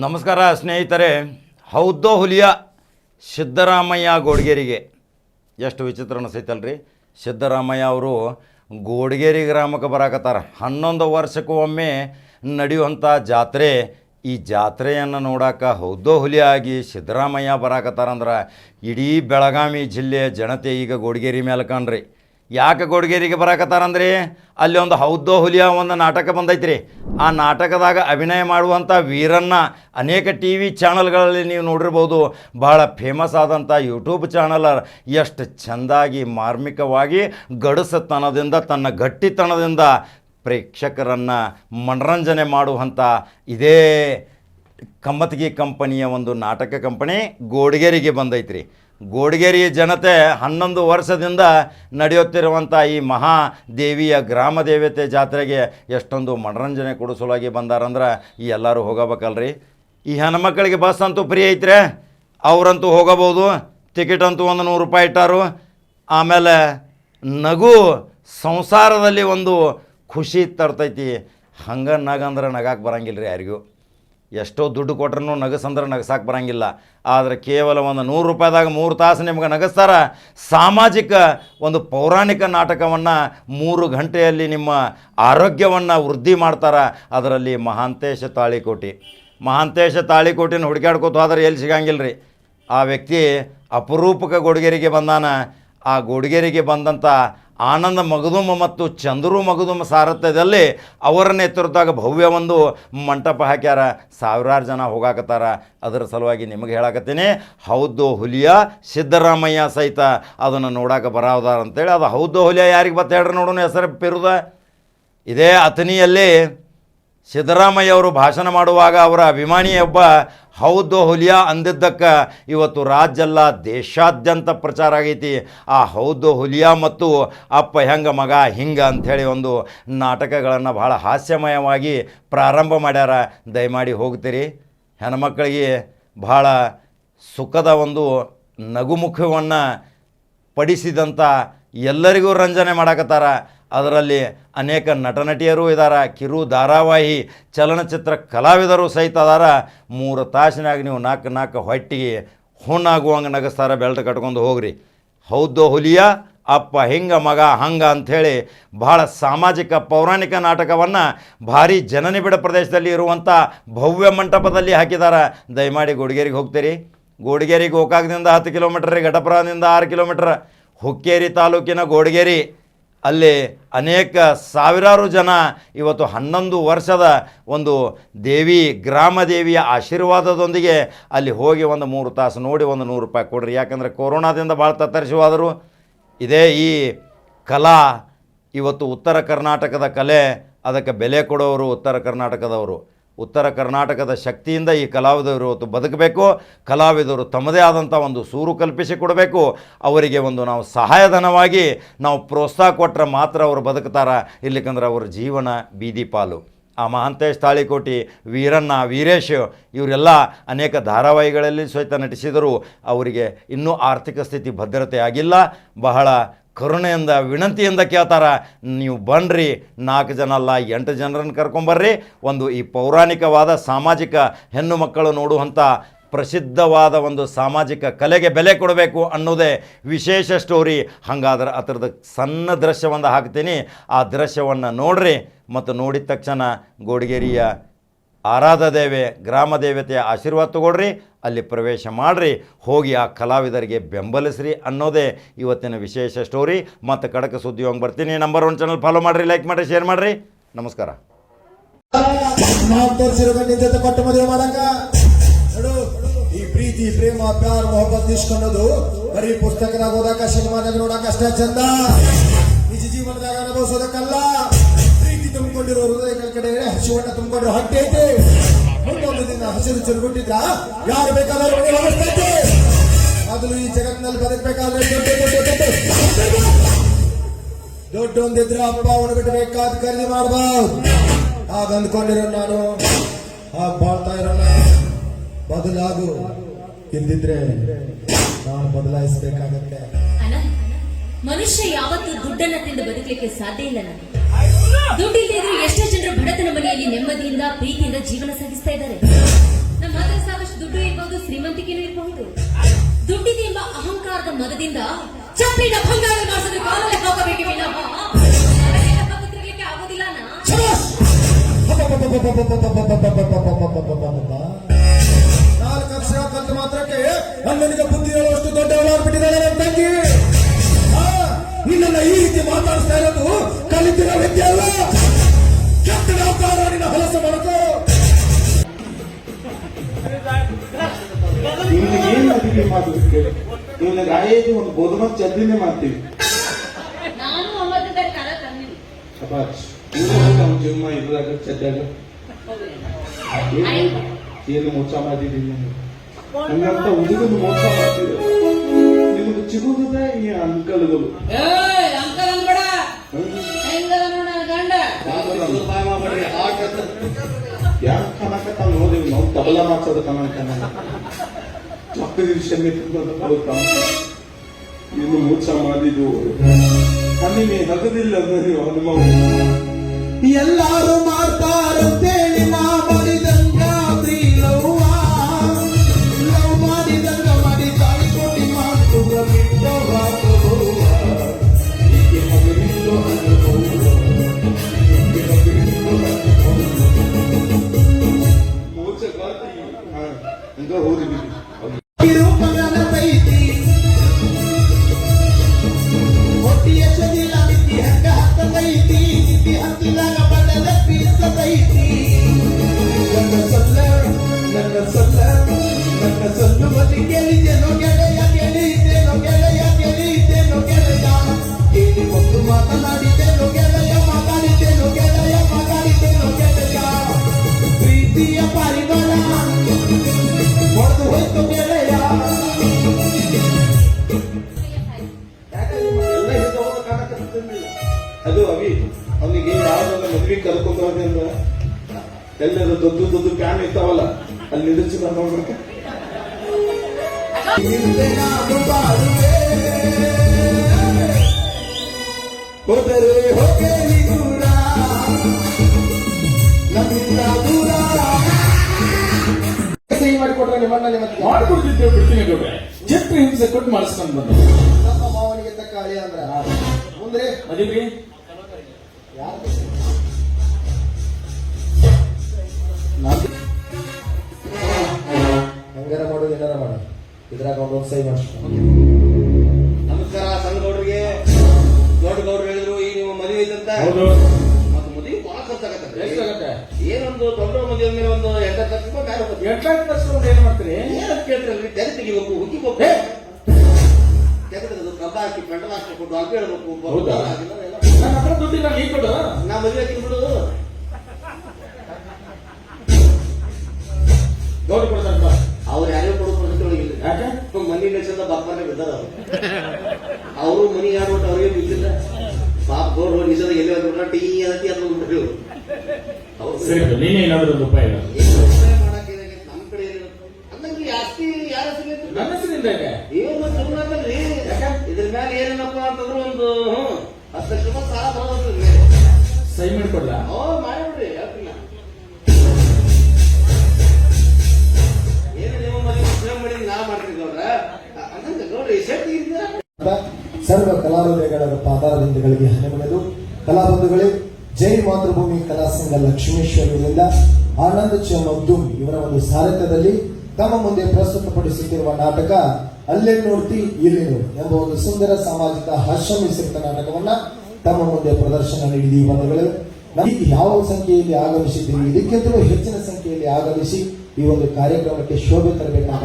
ನಮಸ್ಕಾರ ಸ್ನೇಹಿತರೆ, ಹೌದೋ ಹುಲಿಯ ಸಿದ್ದರಾಮಯ್ಯ ಗೋಡ್ಗೇರಿಗೆ. ಎಷ್ಟು ವಿಚಿತ್ರ ಅನಿಸೈತಲ್ರಿ ಸಿದ್ದರಾಮಯ್ಯ ಅವರು ಗೋಡ್ಗೇರಿ ಗ್ರಾಮಕ್ಕೆ ಬರಾಕತ್ತಾರ. ಹನ್ನೊಂದು ವರ್ಷಕ್ಕೂ ಒಮ್ಮೆ ನಡೆಯುವಂಥ ಜಾತ್ರೆ, ಈ ಜಾತ್ರೆಯನ್ನು ನೋಡಾಕ ಹೌದೋ ಹುಲಿಯಾಗಿ ಸಿದ್ದರಾಮಯ್ಯ ಬರಾಕತ್ತಾರಂದ್ರೆ ಇಡೀ ಬೆಳಗಾವಿ ಜಿಲ್ಲೆಯ ಜನತೆ ಈಗ ಗೋಡ್ಗೇರಿ ಮೇಲೆ ಕಾಣ್ರಿ. ಯಾಕೆ ಗೋಡ್ಗೇರಿಗೆ ಬರಾಕತ್ತಾರಂದ್ರಿ? ಅಲ್ಲಿ ಒಂದು ಹೌದೋ ಹುಲಿಯ ಒಂದು ನಾಟಕ ಬಂದೈತ್ರಿ. ಆ ನಾಟಕದಾಗ ಅಭಿನಯ ಮಾಡುವಂಥ ವೀರನ್ನ ಅನೇಕ ಟಿ ವಿ ಚಾನಲ್ಗಳಲ್ಲಿ ನೀವು ನೋಡಿರ್ಬೋದು. ಭಾಳ ಫೇಮಸ್ ಆದಂಥ ಯೂಟ್ಯೂಬ್ ಚಾನಲ್ ಎಷ್ಟು ಚೆಂದಾಗಿ ಮಾರ್ಮಿಕವಾಗಿ ಗಡಸತನದಿಂದ ತನ್ನ ಗಟ್ಟಿತನದಿಂದ ಪ್ರೇಕ್ಷಕರನ್ನು ಮನರಂಜನೆ ಮಾಡುವಂಥ ಇದೇ ಕಮ್ಮತ್ಗಿ ಕಂಪನಿಯ ಒಂದು ನಾಟಕ ಕಂಪನಿ ಗೋಡ್ಗೇರಿಗೆ ಬಂದೈತ್ರಿ. ಗೋಡ್ಗೇರಿ ಜನತೆ ಹನ್ನೊಂದು ವರ್ಷದಿಂದ ನಡೆಯುತ್ತಿರುವಂಥ ಈ ಮಹಾ ದೇವಿಯ ಗ್ರಾಮ ದೇವತೆ ಜಾತ್ರೆಗೆ ಎಷ್ಟೊಂದು ಮನರಂಜನೆ ಕೊಡಿಸಲಾಗಿ ಬಂದಾರಂದ್ರೆ ಈ ಎಲ್ಲರೂ ಹೋಗಬೇಕಲ್ರಿ. ಈ ಹೆಣ್ಮಕ್ಳಿಗೆ ಬಸ್ ಅಂತೂ ಫ್ರೀ ಐತ್ರೆ. ಅವರಂತೂ ಹೋಗಬಹುದು. ಟಿಕೆಟ್ ಅಂತೂ ಒಂದು ನೂರು ರೂಪಾಯಿ ಇಟ್ಟಾರು. ಆಮೇಲೆ ನಗು ಸಂಸಾರದಲ್ಲಿ ಒಂದು ಖುಷಿ ತರ್ತೈತಿ. ಹಂಗೆ ನಗಂದ್ರೆ ನಗಾಕೆ ಬರಂಗಿಲ್ಲ ರೀ ಯಾರಿಗೂ. ಎಷ್ಟೋ ದುಡ್ಡು ಕೊಟ್ರೂ ನಗಸಂದ್ರೆ ನಗಸಾಕ್ ಬರಂಗಿಲ್ಲ. ಆದರೆ ಕೇವಲ ಒಂದು ನೂರು ರೂಪಾಯಿದಾಗ ಮೂರು ತಾಸು ನಿಮ್ಗೆ ನಗಸ್ತಾರ. ಸಾಮಾಜಿಕ ಒಂದು ಪೌರಾಣಿಕ ನಾಟಕವನ್ನು ಮೂರು ಗಂಟೆಯಲ್ಲಿ ನಿಮ್ಮ ಆರೋಗ್ಯವನ್ನು ವೃದ್ಧಿ ಮಾಡ್ತಾರ. ಅದರಲ್ಲಿ ಮಹಾಂತೇಶ ತಾಳಿಕೋಟಿ. ಮಹಾಂತೇಶ ತಾಳಿಕೋಟಿನ ಹುಡುಕ್ಯಾಡ್ಕೋತ ಆದರೆ ಎಲ್ಲಿ ಸಿಗಂಗಿಲ್ಲ ರೀ ಆ ವ್ಯಕ್ತಿ ಅಪರೂಪಕ ಗೋಡ್ಗೇರಿಗೆ ಬಂದಾನ. ಆ ಗೋಡ್ಗೇರಿಗೆ ಬಂದಂಥ ಆನಂದ ಮಗದುಮ ಮತ್ತು ಚಂದ್ರು ಮಗದುಮ ಸಾರಥ್ಯದಲ್ಲಿ ಅವರ ನೇತೃತ್ವದಾಗ ಭವ್ಯ ಒಂದು ಮಂಟಪ ಹಾಕ್ಯಾರ. ಸಾವಿರಾರು ಜನ ಹೋಗಾಕತ್ತಾರ. ಅದರ ಸಲುವಾಗಿ ನಿಮಗೆ ಹೇಳಕತ್ತೀನಿ, ಹೌದು ಹುಲಿಯ ಸಿದ್ದರಾಮಯ್ಯ ಸಹಿತ ಅದನ್ನು ನೋಡಕ್ಕೆ ಬರೋದಾರ ಅಂತೇಳಿ. ಅದು ಹೌದು ಹುಲಿಯ ಯಾರಿಗೆ ಬತ್ತ ಹೇಳ್ರಿ ನೋಡೋಣ ಹೆಸರು ಪಿರುದ? ಇದೇ ಅಥನಿಯಲ್ಲಿ ಸಿದ್ದರಾಮಯ್ಯ ಅವರು ಭಾಷಣ ಮಾಡುವಾಗ ಅವರ ಅಭಿಮಾನಿಯೊಬ್ಬ ಹೌದು ಹುಲಿಯಾ ಅಂದಿದ್ದಕ್ಕೆ, ಇವತ್ತು ರಾಜ್ಯಲ್ಲ ದೇಶಾದ್ಯಂತ ಪ್ರಚಾರ ಆಗೈತಿ. ಆ ಹೌದು ಹುಲಿಯಾ ಮತ್ತು ಅಪ್ಪ ಹೆಂಗ ಮಗ ಹಿಂಗ ಅಂಥೇಳಿ ಒಂದು ನಾಟಕಗಳನ್ನು ಭಾಳ ಹಾಸ್ಯಮಯವಾಗಿ ಪ್ರಾರಂಭ ಮಾಡ್ಯಾರ. ದಯಮಾಡಿ ಹೋಗ್ತೀರಿ. ಹೆಣ್ಮಕ್ಳಿಗೆ ಭಾಳ ಸುಖದ ಒಂದು ನಗುಮುಖವನ್ನು ಪಡಿಸಿದಂಥ ಎಲ್ಲರಿಗೂ ರಂಜನೆ ಮಾಡಕತ್ತಾರ. ಅದರಲ್ಲಿ ಅನೇಕ ನಟನಟಿಯರು ಇದ್ದಾರೆ ಕಿರು ಧಾರಾವಾಹಿ, ಚಲನಚಿತ್ರ ಕಲಾವಿದರು ಸಹಿತ ಅದಾರ. ಮೂರು ತಾಸಿನಾಗ ನೀವು ನಾಲ್ಕು ನಾಲ್ಕು ಹೊಟ್ಟಿಗೆ ಹುಣ್ಣಾಗುವಂಗೆ ನಗಸ್ತಾರ, ಬೆಲ್ಟ್ ಕಟ್ಕೊಂಡು ಹೋಗ್ರಿ. ಹೌದು ಹುಲಿಯ, ಅಪ್ಪ ಹಿಂಗ, ಮಗ ಹಂಗ ಅಂಥೇಳಿ ಭಾಳ ಸಾಮಾಜಿಕ ಪೌರಾಣಿಕ ನಾಟಕವನ್ನು ಭಾರಿ ಜನನಿಬಿಡ ಪ್ರದೇಶದಲ್ಲಿ ಇರುವಂಥ ಭವ್ಯ ಮಂಟಪದಲ್ಲಿ ಹಾಕಿದ್ದಾರೆ ದಯಮಾಡಿ ಗೋಡಿಗೇರಿಗೆ ಹೋಗ್ತೀರಿ. ಗೋಡಿಗೇರಿ ಗೋಕಾಕದಿಂದ ಹತ್ತು ಕಿಲೋಮೀಟ್ರ್ ಘಟಪ್ರದಿಂದ ಆರು ಕಿಲೋಮೀಟ್ರ್. ಹುಕ್ಕೇರಿ ತಾಲೂಕಿನ ಗೋಡಿಗೇರಿ. ಅಲ್ಲಿ ಅನೇಕ ಸಾವಿರಾರು ಜನ ಇವತ್ತು ಹನ್ನೊಂದು ವರ್ಷದ ಒಂದು ದೇವಿ ಗ್ರಾಮ ದೇವಿಯ ಆಶೀರ್ವಾದದೊಂದಿಗೆ ಅಲ್ಲಿ ಹೋಗಿ ಒಂದು ಮೂರು ತಾಸು ನೋಡಿ ಒಂದು ನೂರು ರೂಪಾಯಿ ಕೊಡ್ರಿ. ಯಾಕಂದರೆ ಕೊರೋನಾದಿಂದ ಭಾಳ ತತ್ತರಿಸುವಾದರೂ ಇದೇ ಈ ಕಲಾ ಇವತ್ತು ಉತ್ತರ ಕರ್ನಾಟಕದ ಕಲೆ, ಅದಕ್ಕೆ ಬೆಲೆ ಕೊಡೋರು ಉತ್ತರ ಕರ್ನಾಟಕದವರು. ಉತ್ತರ ಕರ್ನಾಟಕದ ಶಕ್ತಿಯಿಂದ ಈ ಕಲಾವಿದರು ಇವತ್ತು ಬದುಕಬೇಕು. ಕಲಾವಿದರು ತಮ್ಮದೇ ಆದಂಥ ಒಂದು ಸೂರು ಕಲ್ಪಿಸಿ ಕೊಡಬೇಕು. ಅವರಿಗೆ ಒಂದು ನಾವು ಸಹಾಯಧನವಾಗಿ ನಾವು ಪ್ರೋತ್ಸಾಹ ಕೊಟ್ಟರೆ ಮಾತ್ರ ಅವರು ಬದುಕ್ತಾರ ಇಲ್ಲಿಕಂದ್ರೆ ಅವರ ಜೀವನ ಬೀದಿ ಪಾಲು. ಆ ಮಹಾಂತೇಶ್ ತಾಳಿಕೋಟಿ, ವೀರಣ್ಣ, ವೀರೇಶ್ ಇವರೆಲ್ಲ ಅನೇಕ ಧಾರಾವಾಹಿಗಳಲ್ಲಿ ಸಹಿತ ನಟಿಸಿದರು ಅವರಿಗೆ ಇನ್ನೂ ಆರ್ಥಿಕ ಸ್ಥಿತಿ ಭದ್ರತೆ ಆಗಿಲ್ಲ ಬಹಳ ಕರುಣೆಯಿಂದ, ವಿನಂತಿಯಿಂದ ಕೇಳ್ತಾರ, ನೀವು ಬನ್ರಿ, ನಾಲ್ಕು ಜನ ಅಲ್ಲ, ಎಂಟು ಜನರನ್ನು ಕರ್ಕೊಂಬರ್ರಿ ಒಂದು ಈ ಪೌರಾಣಿಕವಾದ ಸಾಮಾಜಿಕ ಹೆಣ್ಣು ಮಕ್ಕಳು ನೋಡುವಂಥ ಪ್ರಸಿದ್ಧವಾದ ಒಂದು ಸಾಮಾಜಿಕ ಕಲೆಗೆ ಬೆಲೆ ಕೊಡಬೇಕು ಅನ್ನೋದೇ ವಿಶೇಷ ಸ್ಟೋರಿ ಹಾಗಾದ್ರೆ ಅದರದ್ದು ಸಣ್ಣ ದೃಶ್ಯವನ್ನು ಹಾಕ್ತೀನಿ. ಆ ದೃಶ್ಯವನ್ನು ನೋಡ್ರಿ ಮತ್ತು ನೋಡಿದ ತಕ್ಷಣ ಗೋಡಿಗೇರಿಯ ಆರಾಧ ದೇವೆ, ಗ್ರಾಮ ದೇವತೆಯ ಆಶೀರ್ವಾದ ತಗೊಳ್ರಿ. ಅಲ್ಲಿ ಪ್ರವೇಶ ಮಾಡಿರಿ. ಹೋಗಿ ಆ ಕಲಾವಿದರಿಗೆ ಬೆಂಬಲಿಸ್ರಿ ಅನ್ನೋದೇ ಇವತ್ತಿನ ವಿಶೇಷ ಸ್ಟೋರಿ ಮತ್ತು ಕಡಕ ಸುದ್ದಿ ಹೋಗಿ ಬರ್ತೀನಿ. ನಂಬರ್ ಒನ್ ಚಾನಲ್ ಫಾಲೋ ಮಾಡಿರಿ ಲೈಕ್ ಮಾಡಿರಿ ಶೇರ್ ಮಾಡಿರಿ. ನಮಸ್ಕಾರ. ಈ ಪ್ರೀತಿ, ಪ್ರೇಮ, ಪ್ಯಾರ್, ಮೊಹಬ್ಬತ್ ಇಷ್ಕ್ ಅನ್ನೋದು ಬರೀ ಪುಸ್ತಕದಾಗ ಓದಾಕ, ಸಿನಿಮಾದಾಗ ನೋಡಾಕ ಅಷ್ಟೇ ಚಂದ. ನಿಜ ಜೀವನದಾಗ ಅನುಭವಿಸೋದಕ್ಕಲ್ಲ. ತುಂಬಿಕೊಂಡಿರೋ ಹೃದಯಗಳ ಕಡೆ ಹಸಿವನ್ನ ತುಂಬಿಕೊಂಡಿರೋ ಹೊಟ್ಟೆ ಐತೆ. ಮುಂದೊಂದು ದಿನ ಹಸಿರು ಚುರುಗುಟ್ಟಿದ್ರ ಯಾರು ಬೇಕಾದ್ರೂ ಹೊರಸ್ತೈತೆ ಮೊದಲು ಈ ಜಗತ್ತಿನಲ್ಲಿ ಬದುಕಬೇಕಾದ್ರೆ ದೊಡ್ಡ ದೊಡ್ಡೊಂದಿದ್ರೆ ಅಪ್ಪ ಅವನು ಬಿಟ್ಟು ಬೇಕಾದ ಖರೀದಿ ಮಾಡಬಾರ್ದು ಆಗ ಅಂದ್ಕೊಂಡಿರೋ ನಾನು, ಆಗ ಬಾಳ್ತಾ ಇರೋಣ ಬದಲಾಗು. ಇಲ್ದಿದ್ರೆ ನಾನು ಬದಲಾಯಿಸ್ಬೇಕಾಗತ್ತೆ. ಮನುಷ್ಯ ಯಾವತ್ತೂ ದುಡ್ಡನ್ನ ತಿಂದು ಬದುಕಲಿಕ್ಕೆ ಸಾಧ್ಯ ಇಲ್ಲ ನನಗೆ. ದುಡ್ಡಿಲ್ಲದೆ ಇದ್ರೆ ಎಷ್ಟೋ ಜನರು ಬಡತನ ಮನೆಯಲ್ಲಿ ನೆಮ್ಮದಿಯಿಂದ, ಪ್ರೀತಿಯಿಂದ ಜೀವನ ಸಾಗಿಸ್ತಾ ಇದ್ದಾರೆ. ನಮ್ಮ ಹತ್ರ ಸಾಕಷ್ಟು ದುಡ್ಡು ಇರ್ಬೋದು, ಶ್ರೀಮಂತಿಕೆನೂ ಇರಬಹುದು ದುಡ್ಡಿದೆ ಎಂಬ ಅಹಂಕಾರದ ಮದದಿಂದ ಚಪ್ಪಿನ ಭಂಗಾರ ಮಾಡಿಸಿದ್ರೆ ಕಾಲಲ್ಲಿ ಹಾಕಬೇಕು ವಿನಃ? ಆಗೋದಿಲ್ಲ ನಾಲ್ಕು ಅಕ್ಷರ ಕಲ್ತ ಮಾತ್ರಕ್ಕೆ ನನ್ನನಿಗೆ ಬುದ್ಧಿ ಹೇಳುವಷ್ಟು ದೊಡ್ಡವಳಾಗ್ಬಿಟ್ಟಿದ್ದಾಳೆ ನನ್ನ ತಂಗಿ. ಈ ರೀತಿ ಮಾತಾಡಿಸ್ತಾ ಇರೋದು ಕಲಿತಿರೋ ವ್ಯಕ್ತಿ ಅಲ್ಲ. ಕೆಟ್ಟ ವ್ಯಾಪಾರ ನಿನ್ನ ಹೊಲಸ ಮಾಡಕು. ಇವ್ನಿಗೆ ಏನ್ ಅಡಿಗೆ ಇವ್ನಿಗೆ ಒಂದು ಗೋಧುಮ ಚದ್ದಿನೇ ಮಾಡ್ತೀವಿ ಶಬಾಷ್ ಇದ್ರಾಗ ಚದ್ದಾಗ ಏನು ಮೋಸ ಹಂಗಂತ ಹುಡುಗನ ಮೋಸ ಮಾಡ್ತೀವಿ ನಿಮಗೆ ಸಿಗುವುದಿಲ್ಲ ಈ ಅಂಕಲ್ಗಳು ಯಾಕೆ ಕನಕತ್ತ ನೋಡಿವಿ ನಾವು ತಬಲ ಮಾಡ್ಸೋದ ಕನಕ ಮಕ್ಕಳ ವಿಷಯ ಇನ್ನು ಮೋಸ ಮಾಡಿದ್ದು. ಕಣ್ಣಿಗೆ ಹಗದಿಲ್ಲ ಅನುಭವ. ಎಲ್ಲಾರು ಮಾಡ್ತಾರಂತೇಳಿ ನಾ ಮಾಡಿದಂಗ ಮಾಡಿ ತಾಯಿ ಕೊಟ್ಟಿ ಮಾತು ಬಿಟ್ಟು ಹೀಗೆ ಅದು ಅವಿ, ಅವನಿಗೆ ಯಾವ್ದನ್ನ ಮದ್ವೆ ಕರ್ಕೊಂಡ್ ಹೋದೆ ಅಂದ್ರ, ಎಲ್ಲರೂ ದೊಡ್ಡ ದೊಡ್ಡ ಪ್ಯಾನ್ ಇರ್ತಾವಲ್ಲ, ಅಲ್ಲಿ ನಿಲ್ಲಿಸಿದ ನೋಡ್ಬೇಕು. ಹೋದರೆ ಹೋಗಲಿ ದೂರ ನಮ್ಮಿಂದ ದೂರ ಸಹಿ ಮಾಡಿಕೊಟ್ರೆ ನಿಮ್ಮಣ್ಣಲ್ಲಿ ಮತ್ತೆ? ಮಾಡ್ಕೊಡ್ತಿದ್ದೇವೆ ಬಿಡ್ತೀನಿ ಗೌಡ್ರೆ ಚಿತ್ರ ಹಿಂಸೆ ಕೊಟ್ಟು ಮಾಡಿಸ್ಕೊಂಡು ಬಂದ. ನಮ್ಮ ಮಾವನಿಗೆ ತಕ್ಕ ಅಳಿ ಅಂದ್ರ? ಮುಂದ್ರೆ ಮದುವೆ ಯಾರು? ಹಂಗಾರ ಮಾಡೋದು ಏನಾರ ಮಾಡ ಇದ್ರಾಗ ಅವ್ರು ಸೈ ಮಾಡಿಸ್ಕೊಂಡು ನಮಸ್ಕಾರ ಸಣ್ಣ ಗೌಡ್ರಿಗೆ. ದೊಡ್ಡ ಗೌಡ್ರು ಹೇಳಿದ್ರು ಈ ನಿಮ್ಮ ಮದುವೆ ಐತಂತ ಹೌದು. ಮತ್ತೆ ಮದುವೆ ಬಹಳ ಖರ್ಚಾಗತ್ತೆ ಎಷ್ಟಾಗತ್ತೆ ಏನೊಂದು ದೊಡ್ಡ ಮದುವೆ ಮೇಲೆ ಒಂದು ಎಂಟತ್ತು ಲಕ್ಷ ರೂಪಾಯಿ ಹೋಗುತ್ತೆ. ವರ್ಷ ಏನು ಮಾಡ್ತೀರಿ? ಏನಂತ ಕೇಳ್ತಿರಲ್ರಿ ತೆರೆ ತೆಗಿಬೇಕು ಹುಗ್ಗಿಬೇಕು ಹೇ! ತೆಗೆದು ಕಬ್ಬ ಹಾಕಿ ಪೆಟ್ರೋಲ್ ಹಾಕ್ಬೇಕು ಅಲ್ಪಿ ಹೇಳ್ಬೇಕು. ಹೌದಾ? ನನ್ನ ಹತ್ರ ದುಡ್ಡಿಲ್ಲ ನೀ ಕೊಡು. ನಾ ಮದುವೆ ಹಾಕಿ ಬಿಡು ಗೌರಿ ಕೊಡ್ತಾರ ಅವ್ರು ಯಾರ್ಯಾರು ಕೊಡೋ ಪರಿಸ್ಥಿತಿ ಒಳಗಿಲ್ಲ ಯಾಕೆ ಮನಿ ಅವರು ಮನಿ ಯಾರು ಒಟ್ಟು ಅವ್ರಿಗೆ ಬಿದ್ದಿಲ್ಲ ಪಾಪ ಹೋಗಿ ನಿಜ ಎಲ್ಲಿ ಹೋಗ್ಬಿಟ್ರ ಟೀ ಅಂತ ಅದು ಸರಿ ಬಿಡು, ನೀನೇ ಏನಾದ್ರು ಒಂದು ಉಪಾಯ ಹೇಳು. ಏನು ಉಪಾಯ ಮಾಡಕ್ಕೆ ಏನಾಗೈತೆ? ನಮ್ ಕಡೆ ಯಾರ? ನನ್ನ ಹೆಸರಿಂದ ಏನು? ಇದ್ರ ಮ್ಯಾಲ ಏನಪ್ಪ ಅಂತಂದ್ರೆ ಒಂದು ಹ್ಞೂ ಹತ್ತು ಲಕ್ಷ ರೂಪಾಯಿ ಸಾಲ ಬರೋದ್ರ ಮೇಲೆ ಸಹಿ ಮಾಡಿಕೊಡ್ಲಾ? ಓ ಮಾಡಿಬಿಡ್ರಿ ಪಾದಾರವಿಂದಗಳಿಗೆ ಹನುಮನದು ಕಲಾಬಂಧುಗಳೇ ಜೈ ಮಾತೃಭೂಮಿ ಕಲಾ ಸಂಘ ಆನಂದ ಚ ಮಗ್ದುಮ್ ಇವರ ಒಂದು ಸಾರಥ್ಯದಲ್ಲಿ ತಮ್ಮ ಮುಂದೆ ಪ್ರಸ್ತುತಪಡಿಸುತ್ತಿರುವ ನಾಟಕ ಅಲ್ಲೇ ನೋಡ್ತಿ ಇಲ್ಲಿ ನೋಡಿ ಎಂಬ ಒಂದು ಸುಂದರ ಸಾಮಾಜಿಕ ಹಾಸ್ಯ ನಾಟಕವನ್ನ ತಮ್ಮ ಮುಂದೆ ಪ್ರದರ್ಶನ ನೀಡಿದ ಈ ನಮಗೆ ಯಾವ ಸಂಖ್ಯೆಯಲ್ಲಿ ಆಗಮಿಸಿದ್ದೀವಿ ಇದಕ್ಕಿಂತಲೂ ಹೆಚ್ಚಿನ ಸಂಖ್ಯೆಯಲ್ಲಿ ಆಗಮಿಸಿ ಈ ಒಂದು ಕಾರ್ಯಕ್ರಮಕ್ಕೆ ಶೋಭೆ ತರಬೇಕಂತ